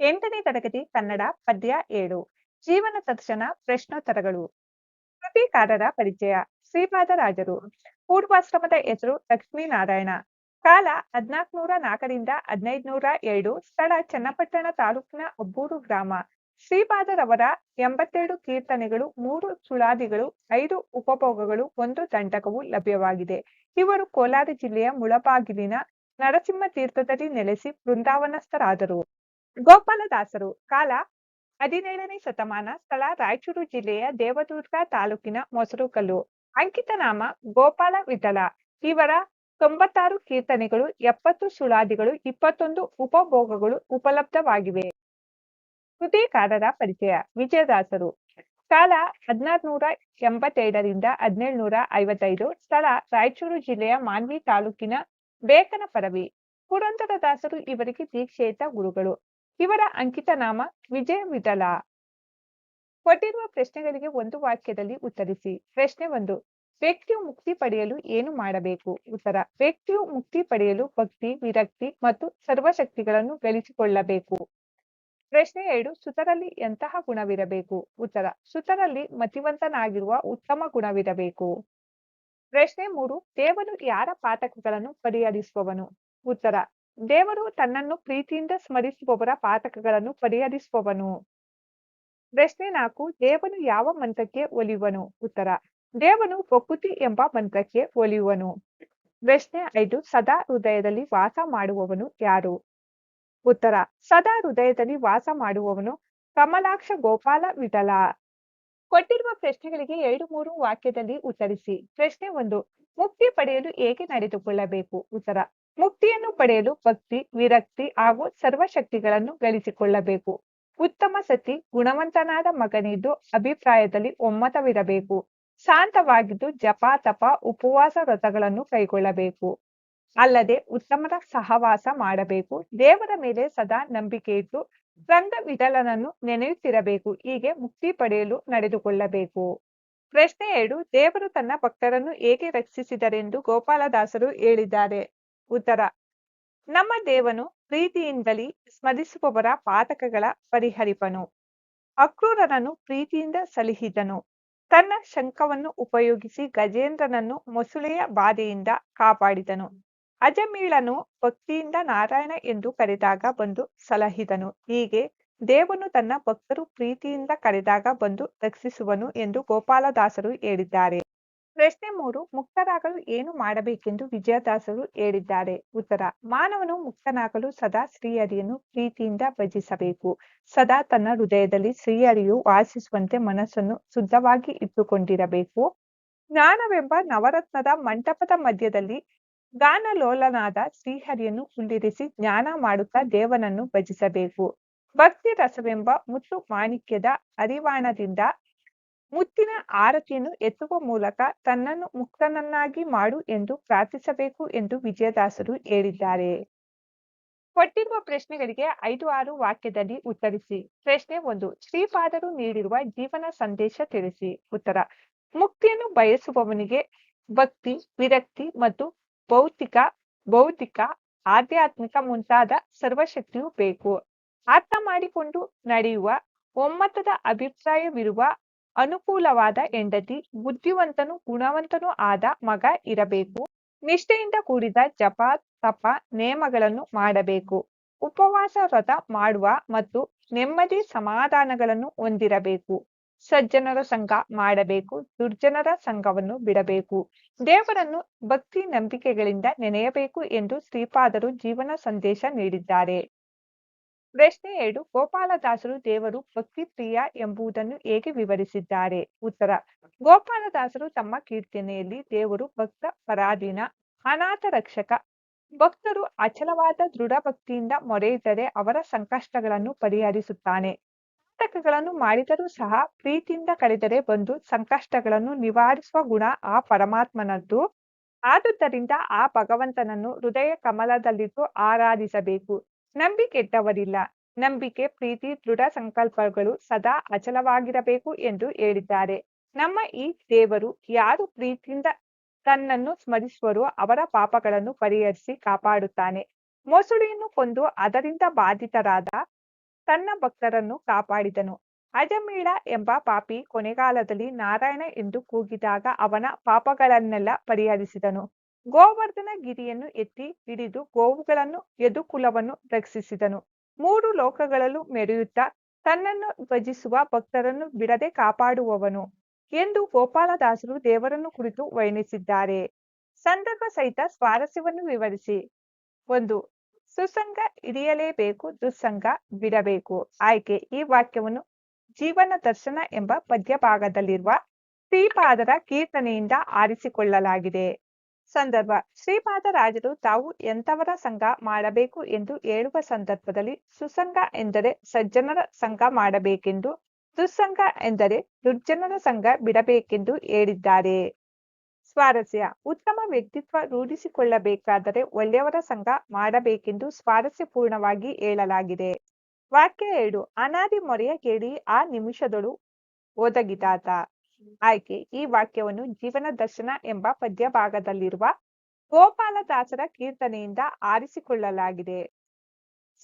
ಎಂಟನೇ ತರಗತಿ ಕನ್ನಡ ಪದ್ಯ ಏಳು. ಜೀವನ ದರ್ಶನ ಪ್ರಶ್ನೋತ್ತರಗಳು. ಕೃತಿಕಾರರ ಪರಿಚಯ. ಶ್ರೀಪಾದರಾಜರು. ಪೂರ್ವಾಶ್ರಮದ ಹೆಸರು ಲಕ್ಷ್ಮೀನಾರಾಯಣ. ಕಾಲ ಹದ್ನಾಲ್ಕನೂರ ನಾಲ್ಕರಿಂದ ಹದಿನೈದುನೂರ ಎರಡು. ಸ್ಥಳ ಚನ್ನಪಟ್ಟಣ ತಾಲೂಕಿನ ಒಬ್ಬೂರು ಗ್ರಾಮ. ಶ್ರೀಪಾದರವರ ಎಂಬತ್ತೆರಡು ಕೀರ್ತನೆಗಳು, ಮೂರು ಸುಳಾದಿಗಳು, ಐದು ಉಪಭೋಗಗಳು, ಒಂದು ದಂಡಕವು ಲಭ್ಯವಾಗಿದೆ. ಇವರು ಕೋಲಾರ ಜಿಲ್ಲೆಯ ಮುಳಬಾಗಿಲಿನ ನರಸಿಂಹ ತೀರ್ಥದಲ್ಲಿ ನೆಲೆಸಿ ಬೃಂದಾವನಸ್ಥರಾದರು ಗೋಪಾಲದಾಸರು ಕಾಲ ಹದಿನೇಳನೇ ಶತಮಾನ ಸ್ಥಳ ರಾಯಚೂರು ಜಿಲ್ಲೆಯ ದೇವದುರ್ಗ ತಾಲೂಕಿನ ಮೊಸರುಕಲ್ಲು ಅಂಕಿತ ನಾಮ ಗೋಪಾಲ ವಿಠಲ. ಇವರ ತೊಂಬತ್ತಾರು ಕೀರ್ತನೆಗಳು, ಎಪ್ಪತ್ತು ಸುಳಾದಿಗಳು, ಇಪ್ಪತ್ತೊಂದು ಉಪಭೋಗಗಳು ಉಪಲಬ್ಧವಾಗಿವೆ. ಕೃತಿಕಾರರ ಪರಿಚಯ ವಿಜಯದಾಸರು. ಕಾಲ ಹದಿನಾರುನೂರ ಎಂಬತ್ತೈದರಿಂದ ಹದಿನೇಳುನೂರ ಐವತ್ತೈದು ಸ್ಥಳ ರಾಯಚೂರು ಜಿಲ್ಲೆಯ ಮಾನ್ವಿ ತಾಲೂಕಿನ ಬೇಕನ ಪರವಿ ಪುರಂದರದಾಸರು ಇವರಿಗೆ ದೀಕ್ಷೇತ ಗುರುಗಳು. ಇವರ ಅಂಕಿತ ನಾಮ ವಿಜಯ ವಿಠಲ ಕೊಟ್ಟಿರುವ ಪ್ರಶ್ನೆಗಳಿಗೆ ಒಂದು ವಾಕ್ಯದಲ್ಲಿ ಉತ್ತರಿಸಿ. ಪ್ರಶ್ನೆ ಒಂದು, ವ್ಯಕ್ತಿಯು ಮುಕ್ತಿ ಪಡೆಯಲು ಏನು ಮಾಡಬೇಕು? ಉತ್ತರ, ವ್ಯಕ್ತಿಯು ಮುಕ್ತಿ ಪಡೆಯಲು ಭಕ್ತಿ, ವಿರಕ್ತಿ ಮತ್ತು ಸರ್ವಶಕ್ತಿಗಳನ್ನು ಗಳಿಸಿಕೊಳ್ಳಬೇಕು. ಪ್ರಶ್ನೆ ಎರಡು, ಸುತರಲ್ಲಿ ಎಂತಹ ಗುಣವಿರಬೇಕು? ಉತ್ತರ, ಸುತರಲ್ಲಿ ಮತಿವಂತನಾಗಿರುವ ಉತ್ತಮ ಗುಣವಿರಬೇಕು. ಪ್ರಶ್ನೆ ಮೂರು ದೇವನು ಯಾರ ಪಾತಕಗಳನ್ನು ಪರಿಹರಿಸುವವನು? ಉತ್ತರ ದೇವರು ತನ್ನನ್ನು ಪ್ರೀತಿಯಿಂದ ಸ್ಮರಿಸುವವರ ಪಾತಕಗಳನ್ನು ಪರಿಹರಿಸುವವನು. ಪ್ರಶ್ನೆ ನಾಲ್ಕು, ದೇವನು ಯಾವ ಮಂತ್ರಕ್ಕೆ ಒಲಿಯುವನು? ಉತ್ತರ, ದೇವನು ಪ್ರಕೃತಿ ಎಂಬ ಮಂತ್ರಕ್ಕೆ ಒಲಿಯುವನು. ಪ್ರಶ್ನೆ ಐದು, ಸದಾ ಹೃದಯದಲ್ಲಿ ವಾಸ ಮಾಡುವವನು ಯಾರು? ಉತ್ತರ, ಸದಾ ಹೃದಯದಲ್ಲಿ ವಾಸ ಮಾಡುವವನು ಕಮಲಾಕ್ಷ ಗೋಪಾಲ ವಿಠಲ. ಕೊಟ್ಟಿರುವ ಪ್ರಶ್ನೆಗಳಿಗೆ ಎರಡು ಮೂರು ವಾಕ್ಯದಲ್ಲಿ ಉತ್ತರಿಸಿ. ಪ್ರಶ್ನೆ ಒಂದು, ಮುಕ್ತಿ ಪಡೆಯಲು ಹೇಗೆ ನಡೆದುಕೊಳ್ಳಬೇಕು? ಉತ್ತರ ಮುಕ್ತಿಯನ್ನು ಪಡೆಯಲು ಭಕ್ತಿ, ವಿರಕ್ತಿ ಹಾಗೂ ಸರ್ವಶಕ್ತಿಗಳನ್ನು ಗಳಿಸಿಕೊಳ್ಳಬೇಕು. ಉತ್ತಮ ಸತಿ, ಗುಣವಂತನಾದ ಮಗನಿದ್ದು ಅಭಿಪ್ರಾಯದಲ್ಲಿ ಒಮ್ಮತವಿರಬೇಕು. ಶಾಂತವಾಗಿದ್ದು ಜಪ, ತಪ, ಉಪವಾಸ ವ್ರತಗಳನ್ನು ಕೈಗೊಳ್ಳಬೇಕು. ಅಲ್ಲದೆ ಉತ್ತಮರ ಸಹವಾಸ ಮಾಡಬೇಕು. ದೇವರ ಮೇಲೆ ಸದಾ ನಂಬಿಕೆ ಇಟ್ಟು ರಂಗ ವಿಠಲನನ್ನು ನೆನೆಯುತ್ತಿರಬೇಕು. ಹೀಗೆ ಮುಕ್ತಿ ಪಡೆಯಲು ನಡೆದುಕೊಳ್ಳಬೇಕು. ಪ್ರಶ್ನೆ ಎರಡು, ದೇವರು ತನ್ನ ಭಕ್ತರನ್ನು ಹೇಗೆ ರಕ್ಷಿಸಿದರೆಂದು ಗೋಪಾಲದಾಸರು ಹೇಳಿದ್ದಾರೆ. ಉತ್ತರ. ನಮ್ಮ ದೇವನು ಪ್ರೀತಿಯಿಂದಲೇ ಸ್ಮರಿಸುವವರ ಪಾತಕಗಳ ಪರಿಹರಿಪನು. ಅಕ್ರೂರನನ್ನು ಪ್ರೀತಿಯಿಂದ ಸಲಹಿದನು. ತನ್ನ ಶಂಖವನ್ನು ಉಪಯೋಗಿಸಿ ಗಜೇಂದ್ರನನ್ನು ಮೊಸುಳೆಯ ಬಾಧೆಯಿಂದ ಕಾಪಾಡಿದನು. ಅಜಮೀಳನು ಭಕ್ತಿಯಿಂದ ನಾರಾಯಣ ಎಂದು ಕರೆದಾಗ ಬಂದು ಸಲಹಿದನು. ಹೀಗೆ ದೇವನು ತನ್ನ ಭಕ್ತರು ಪ್ರೀತಿಯಿಂದ ಕರೆದಾಗ ಬಂದು ರಕ್ಷಿಸುವನು ಎಂದು ಗೋಪಾಲದಾಸರು ಹೇಳಿದ್ದಾರೆ. ಪ್ರಶ್ನೆ ಮೂರು, ಮುಕ್ತರಾಗಲು ಏನು ಮಾಡಬೇಕೆಂದು ವಿಜಯದಾಸರು ಹೇಳಿದ್ದಾರೆ. ಉತ್ತರ, ಮಾನವನು ಮುಕ್ತನಾಗಲು ಸದಾ ಶ್ರೀಹರಿಯನ್ನು ಪ್ರೀತಿಯಿಂದ ಭಜಿಸಬೇಕು. ಸದಾ ತನ್ನ ಹೃದಯದಲ್ಲಿ ಶ್ರೀಹರಿಯು ವಾಸಿಸುವಂತೆ ಮನಸ್ಸನ್ನು ಶುದ್ಧವಾಗಿ ಇಟ್ಟುಕೊಂಡಿರಬೇಕು. ಜ್ಞಾನವೆಂಬ ನವರತ್ನದ ಮಂಟಪದ ಮಧ್ಯದಲ್ಲಿ ಗಾನಲೋಲನಾದ ಶ್ರೀಹರಿಯನ್ನು ಕುಳ್ಳಿರಿಸಿ ಜ್ಞಾನ ಮಾಡುತ್ತಾ ದೇವನನ್ನು ಭಜಿಸಬೇಕು. ಭಕ್ತಿ ರಸವೆಂಬ ಮುತ್ತು ಮಾಣಿಕ್ಯದ ಅರಿವಾಣದಿಂದ ಮುತ್ತಿನ ಆರತಿಯನ್ನು ಎತ್ತುವ ಮೂಲಕ ತನ್ನನ್ನು ಮುಕ್ತನನ್ನಾಗಿ ಮಾಡು ಎಂದು ಪ್ರಾರ್ಥಿಸಬೇಕು ಎಂದು ವಿಜಯದಾಸರು ಹೇಳಿದ್ದಾರೆ. ಕೊಟ್ಟಿರುವ ಪ್ರಶ್ನೆಗಳಿಗೆ ಐದು ಆರು ವಾಕ್ಯದಲ್ಲಿ ಉತ್ತರಿಸಿ. ಪ್ರಶ್ನೆ ಒಂದು, ಶ್ರೀಪಾದರು ನೀಡಿರುವ ಜೀವನ ಸಂದೇಶ ತಿಳಿಸಿ. ಉತ್ತರ, ಮುಕ್ತಿಯನ್ನು ಬಯಸುವವನಿಗೆ ಭಕ್ತಿ, ವಿರಕ್ತಿ ಮತ್ತು ಭೌತಿಕ, ಬೌದ್ಧಿಕ, ಆಧ್ಯಾತ್ಮಿಕ ಮುಂತಾದ ಸರ್ವಶಕ್ತಿಯು ಬೇಕು. ಅರ್ಥ ಮಾಡಿಕೊಂಡು ನಡೆಯುವ ಒಮ್ಮತದ ಅಭಿಪ್ರಾಯವಿರುವ ಅನುಕೂಲವಾದ ಹೆಂಡತಿ, ಬುದ್ಧಿವಂತನು ಗುಣವಂತನೂ ಆದ ಮಗ ಇರಬೇಕು. ನಿಷ್ಠೆಯಿಂದ ಕೂಡಿದ ಜಪ, ತಪ, ನೇಮಗಳನ್ನು ಮಾಡಬೇಕು. ಉಪವಾಸ, ವ್ರತ ಮಾಡುವ ಮತ್ತು ನೆಮ್ಮದಿ ಸಮಾಧಾನಗಳನ್ನು ಹೊಂದಿರಬೇಕು. ಸಜ್ಜನರ ಸಂಘ ಮಾಡಬೇಕು, ದುರ್ಜನರ ಸಂಘವನ್ನು ಬಿಡಬೇಕು. ದೇವರನ್ನು ಭಕ್ತಿ ನಂಬಿಕೆಗಳಿಂದ ನೆನೆಯಬೇಕು ಎಂದು ಶ್ರೀಪಾದರು ಜೀವನ ಸಂದೇಶ ನೀಡಿದ್ದಾರೆ. ಪ್ರಶ್ನೆ ಎರಡು ಗೋಪಾಲದಾಸರು ದೇವರು ಭಕ್ತಿ ಪ್ರಿಯ ಎಂಬುದನ್ನು ಹೇಗೆ ವಿವರಿಸಿದ್ದಾರೆ? ಉತ್ತರ, ಗೋಪಾಲದಾಸರು ತಮ್ಮ ಕೀರ್ತನೆಯಲ್ಲಿ ದೇವರು ಭಕ್ತ ಪರಾಧೀನ, ಅನಾಥ ರಕ್ಷಕ. ಭಕ್ತರು ಅಚಲವಾದ ದೃಢ ಭಕ್ತಿಯಿಂದ ಮೊರೆಯಿದರೆ ಅವರ ಸಂಕಷ್ಟಗಳನ್ನು ಪರಿಹರಿಸುತ್ತಾನೆ. ನಾಟಕಗಳನ್ನು ಮಾಡಿದರೂ ಸಹ ಪ್ರೀತಿಯಿಂದ ಕಳೆದರೆ ಬಂದು ಸಂಕಷ್ಟಗಳನ್ನು ನಿವಾರಿಸುವ ಗುಣ ಆ ಪರಮಾತ್ಮನದ್ದು. ಆದುದರಿಂದ ಆ ಭಗವಂತನನ್ನು ಹೃದಯ ಕಮಲದಲ್ಲಿಟ್ಟು ಆರಾಧಿಸಬೇಕು. ನಂಬಿಕೆಟ್ಟವರಿಲ್ಲ ನಂಬಿಕೆ, ಪ್ರೀತಿ, ದೃಢ ಸಂಕಲ್ಪಗಳು ಸದಾ ಅಚಲವಾಗಿರಬೇಕು ಎಂದು ಹೇಳಿದ್ದಾರೆ. ನಮ್ಮ ಈ ದೇವರು ಯಾರು ಪ್ರೀತಿಯಿಂದ ತನ್ನನ್ನು ಸ್ಮರಿಸುವರೋ ಅವರ ಪಾಪಗಳನ್ನು ಪರಿಹರಿಸಿ ಕಾಪಾಡುತ್ತಾನೆ. ಮೊಸಳೆಯನ್ನು ಕೊಂದು ಅದರಿಂದ ಬಾಧಿತರಾದ ತನ್ನ ಭಕ್ತರನ್ನು ಕಾಪಾಡಿದನು. ಅಜಮೀಳ ಎಂಬ ಪಾಪಿ ಕೊನೆಗಾಲದಲ್ಲಿ ನಾರಾಯಣ ಎಂದು ಕೂಗಿದಾಗ ಅವನ ಪಾಪಗಳನ್ನೆಲ್ಲ ಪರಿಹರಿಸಿದನು. ಗೋವರ್ಧನ ಗಿರಿಯನ್ನು ಎತ್ತಿ ಹಿಡಿದು ಗೋವುಗಳನ್ನು ಯದುಕುಲವನ್ನು ರಕ್ಷಿಸಿದನು. ಮೂರು ಲೋಕಗಳಲ್ಲೂ ಮೆರೆಯುತ್ತಾ ತನ್ನನ್ನು ಭಜಿಸುವ ಭಕ್ತರನ್ನು ಬಿಡದೆ ಕಾಪಾಡುವವನು ಎಂದು ಗೋಪಾಲದಾಸರು ದೇವರನ್ನು ಕುರಿತು ವರ್ಣಿಸಿದ್ದಾರೆ ಸಂದರ್ಭ ಸಹಿತ ಸ್ವಾರಸ್ಯವನ್ನು ವಿವರಿಸಿ. ಒಂದು, ಸುಸಂಗ ಹಿಡಿಯಲೇಬೇಕು, ದುಸ್ಸಂಗ ಬಿಡಬೇಕು. ಆಯ್ಕೆ, ಈ ವಾಕ್ಯವನ್ನು ಜೀವನ ದರ್ಶನ ಎಂಬ ಪದ್ಯ ಭಾಗದಲ್ಲಿರುವ ಶ್ರೀಪಾದರ ಕೀರ್ತನೆಯಿಂದ ಆರಿಸಿಕೊಳ್ಳಲಾಗಿದೆ. ಸಂದರ್ಭ. ಶ್ರೀಪಾದರಾಜರು ತಾವು ಎಂತವರ ಸಂಘ ಮಾಡಬೇಕು ಎಂದು ಹೇಳುವ ಸಂದರ್ಭದಲ್ಲಿ ಸುಸಂಗ ಎಂದರೆ ಸಜ್ಜನರ ಸಂಘ ಮಾಡಬೇಕೆಂದು ದುಸ್ಸಂಗ ಎಂದರೆ ದುರ್ಜನರ ಸಂಘ ಬಿಡಬೇಕೆಂದು ಹೇಳಿದ್ದಾರೆ. ಸ್ವಾರಸ್ಯ. ಉತ್ತಮ ವ್ಯಕ್ತಿತ್ವ ರೂಢಿಸಿಕೊಳ್ಳಬೇಕಾದರೆ ಒಳ್ಳೆಯವರ ಸಂಘ ಮಾಡಬೇಕೆಂದು ಸ್ವಾರಸ್ಯಪೂರ್ಣವಾಗಿ ಹೇಳಲಾಗಿದೆ. ವಾಕ್ಯ ಎರಡು. ಅನಾದಿ ಮೊರೆಯ ಕೇಳಿ ಆ ನಿಮಿಷದಳು ಒದಗಿದಾತ. ಆಯ್ಕೆ ಈ ವಾಕ್ಯವನ್ನು ಜೀವನ ದರ್ಶನ ಎಂಬ ಪದ್ಯ ಭಾಗದಲ್ಲಿರುವ ಗೋಪಾಲದಾಸರ ಕೀರ್ತನೆಯಿಂದ ಆರಿಸಿಕೊಳ್ಳಲಾಗಿದೆ.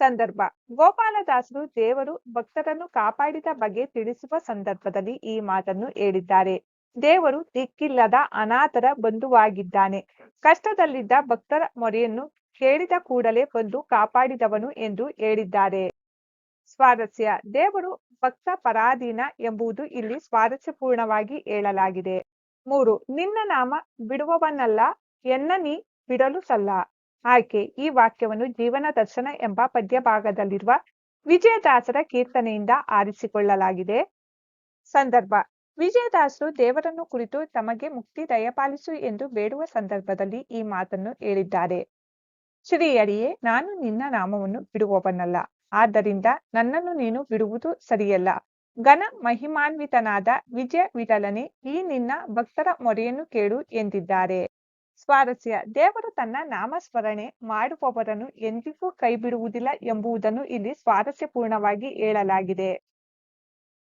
ಸಂದರ್ಭ, ಗೋಪಾಲದಾಸರು ದೇವರು ಭಕ್ತರನ್ನು ಕಾಪಾಡಿದ ಬಗ್ಗೆ ತಿಳಿಸುವ ಸಂದರ್ಭದಲ್ಲಿ ಈ ಮಾತನ್ನು ಹೇಳಿದ್ದಾರೆ. ದೇವರು ದಿಕ್ಕಿಲ್ಲದ ಅನಾಥರ ಬಂಧುವಾಗಿದ್ದಾನೆ. ಕಷ್ಟದಲ್ಲಿದ್ದ ಭಕ್ತರ ಮೊರೆಯನ್ನು ಕೇಳಿದ ಕೂಡಲೇ ಬಂದು ಕಾಪಾಡಿದವನು ಎಂದು ಹೇಳಿದ್ದಾರೆ. ಸ್ವಾರಸ್ಯ, ದೇವರು ಭಕ್ತ ಪರಾಧೀನ ಎಂಬುದು ಇಲ್ಲಿ ಸ್ವಾರಸ್ಯಪೂರ್ಣವಾಗಿ ಹೇಳಲಾಗಿದೆ. ಮೂರು, ನಿನ್ನ ನಾಮ ಬಿಡುವವನಲ್ಲ, ಎನ್ನ ನೀ ಬಿಡಲು ಸಲ್ಲ. ಆಯ್ಕೆ ಈ ವಾಕ್ಯವನ್ನು ಜೀವನ ದರ್ಶನ ಎಂಬ ಪದ್ಯ ಭಾಗದಲ್ಲಿರುವ ವಿಜಯದಾಸರ ಕೀರ್ತನೆಯಿಂದ ಆರಿಸಿಕೊಳ್ಳಲಾಗಿದೆ. ಸಂದರ್ಭ, ವಿಜಯದಾಸರು ದೇವರನ್ನು ಕುರಿತು ತಮಗೆ ಮುಕ್ತಿ ದಯಪಾಲಿಸು ಎಂದು ಬೇಡುವ ಸಂದರ್ಭದಲ್ಲಿ ಈ ಮಾತನ್ನು ಹೇಳಿದ್ದಾರೆ. ಶ್ರೀಯರಿಯೇ, ನಾನು ನಿನ್ನ ನಾಮವನ್ನು ಬಿಡುವವನಲ್ಲ. ಆದ್ದರಿಂದ ನನ್ನನ್ನು ನೀನು ಬಿಡುವುದು ಸರಿಯಲ್ಲ. ಘನ ಮಹಿಮಾನ್ವಿತನಾದ ವಿಜಯ ವಿಠಲನೆ, ಈ ನಿನ್ನ ಭಕ್ತರ ಮೊರೆಯನ್ನು ಕೇಳು ಎಂದಿದ್ದಾರೆ. ಸ್ವಾರಸ್ಯ, ದೇವರು ತನ್ನ ನಾಮಸ್ಮರಣೆ ಮಾಡುವವರನ್ನು ಎಂದಿಗೂ ಕೈಬಿಡುವುದಿಲ್ಲ ಎಂಬುದನ್ನು ಇಲ್ಲಿ ಸ್ವಾರಸ್ಯಪೂರ್ಣವಾಗಿ ಹೇಳಲಾಗಿದೆ.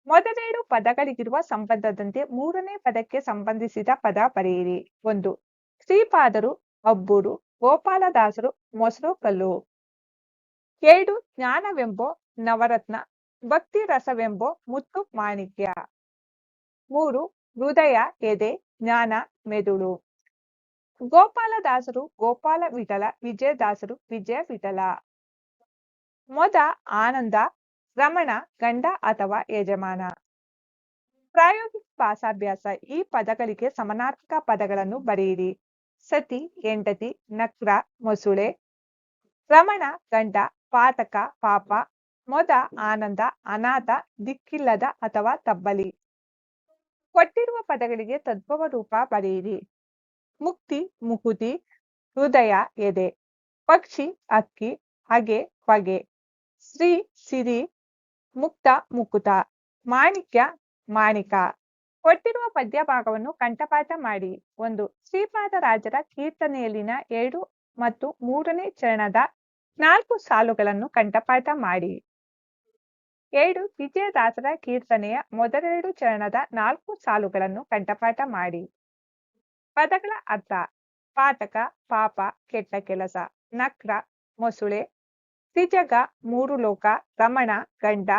ಮೊದಲೇಳು ಪದಗಳಿಗಿರುವ ಸಂಬಂಧದಂತೆ ಮೂರನೇ ಪದಕ್ಕೆ ಸಂಬಂಧಿಸಿದ ಪದ ಬರೆಯಿರಿ. ಒಂದು, ಶ್ರೀಪಾದರು, ಅಬ್ಬೂರು, ಗೋಪಾಲದಾಸರು, ಮೊಸರು, ಕಲ್ಲು. ಎರಡು ಜ್ಞಾನವೆಂಬೋ ನವರತ್ನ, ಭಕ್ತಿ ರಸವೆಂಬೋ ಮುತ್ತು ಮಾಣಿಕ್ಯ. ಮೂರು ಹೃದಯ, ಎದೆ, ಜ್ಞಾನ, ಮೆದುಳು. ಗೋಪಾಲದಾಸರು ಗೋಪಾಲ ವಿಠಲ, ವಿಜಯದಾಸರು ವಿಜಯ ವಿಠಲ. ಮೊದ ಆನಂದ, ರಮಣ, ಗಂಡ ಅಥವಾ ಯಜಮಾನ. ಪ್ರಾಯೋಗಿಕ ಭಾಷಾಭ್ಯಾಸ ಈ ಪದಗಳಿಗೆ ಸಮನಾರ್ಥಕ ಪದಗಳನ್ನು ಬರೆಯಿರಿ. ಸತಿ, ಹೆಂಡತಿ, ನಕ್ರ, ಮೊಸುಳೆ. ರಮಣ, ಗಂಡ ಪಾತಕ ಪಾಪ ಮೊದ ಆನಂದ ಅನಾಥ ದಿಕ್ಕಿಲ್ಲದ ಅಥವಾ ತಬ್ಬಲಿ. ಕೊಟ್ಟಿರುವ ಪದಗಳಿಗೆ ತದ್ಭವ ರೂಪ ಬರೆಯಿರಿ ಮುಕ್ತಿ ಮುಕುತಿ ಹೃದಯ ಎದೆ ಪಕ್ಷಿ ಅಕ್ಕಿ ಹಗೆ ಹೊಗೆ ಶ್ರೀ ಸಿರಿ ಮುಕ್ತ ಮುಕುತ ಮಾಣಿಕ್ಯ ಮಾಣಿಕ. ಕೊಟ್ಟಿರುವ ಪದ್ಯ ಭಾಗವನ್ನು ಕಂಠಪಾಠ ಮಾಡಿ. ಒಂದು ಶ್ರೀಪಾದರಾಜರ ಕೀರ್ತನೆಯಲ್ಲಿನ ಎರಡು ಮತ್ತು ಮೂರನೇ ಚರಣದ ನಾಲ್ಕು ಸಾಲುಗಳನ್ನು ಕಂಠಪಾಠ ಮಾಡಿ. ಎರಡು ವಿಜಯದಾಸರ ಕೀರ್ತನೆಯ ಮೊದಲೆರಡು ಚರಣದ ನಾಲ್ಕು ಸಾಲುಗಳನ್ನು ಕಂಠಪಾಠ ಮಾಡಿ. ಪದಗಳ ಅರ್ಥ, ಪಾತಕ, ಪಾಪ, ಕೆಟ್ಟ ಕೆಲಸ, ನಕ್ರ, ಮೊಸುಳೆ, ತ್ರಿಜಗ, ಮೂರು ಲೋಕ, ರಮಣ, ಗಂಡ,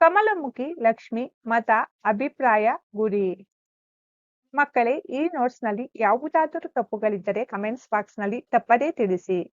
ಕಮಲಮುಖಿ, ಲಕ್ಷ್ಮಿ, ಮತ, ಅಭಿಪ್ರಾಯ, ಗುರಿ. ಮಕ್ಕಳೇ, ಈ ನೋಟ್ಸ್ನಲ್ಲಿ ಯಾವುದಾದರೂ ತಪ್ಪುಗಳಿದ್ದರೆ ಕಮೆಂಟ್ಸ್ ಬಾಕ್ಸ್ನಲ್ಲಿ ತಪ್ಪದೇ ತಿಳಿಸಿ.